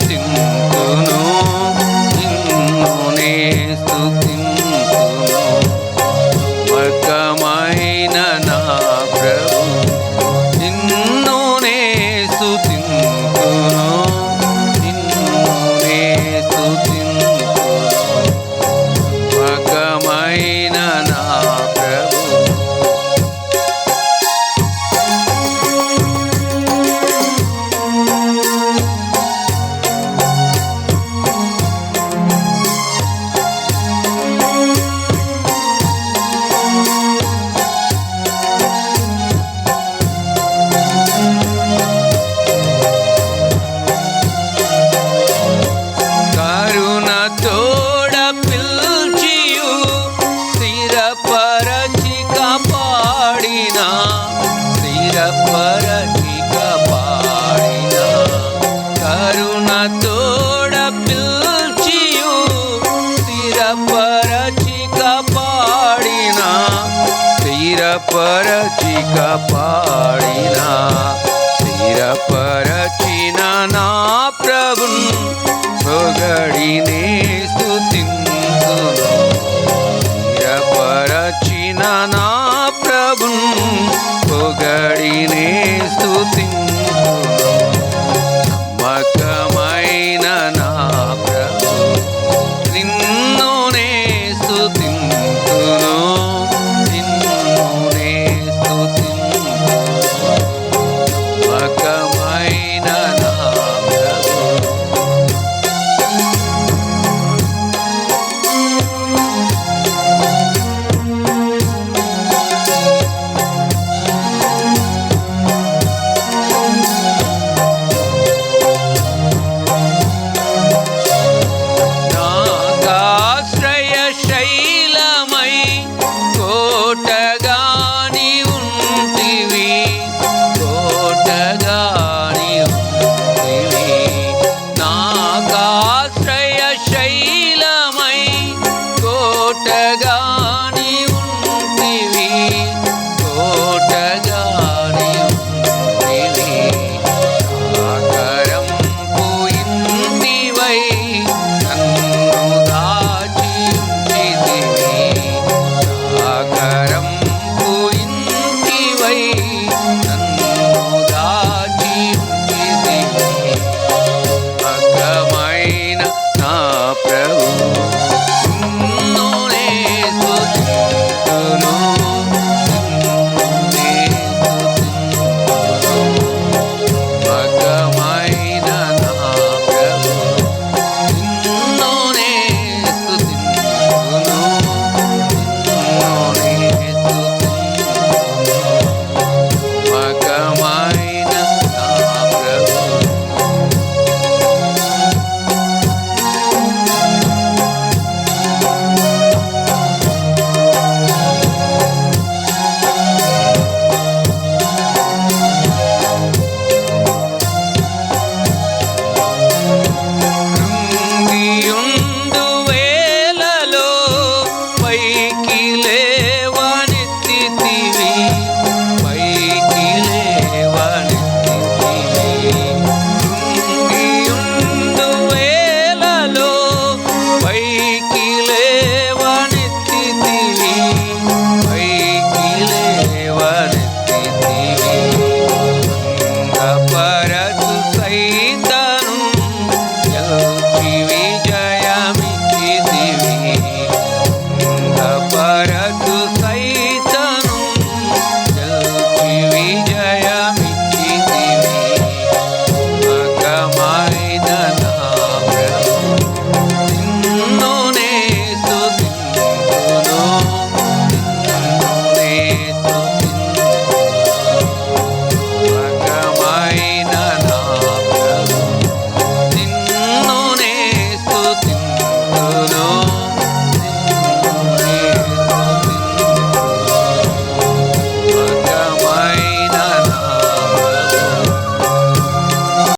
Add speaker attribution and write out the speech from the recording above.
Speaker 1: tình mù తోడ పిల్చియు స్థిరపరచి కాపాడిన స్థిరపరచి కాపాడిన స్థిరపరచిన నా ప్రభున్ పొగడినే స్తుతింతును. స్థిరపరచిన నా ప్రభున్ పొగడినే స్తుతింతును.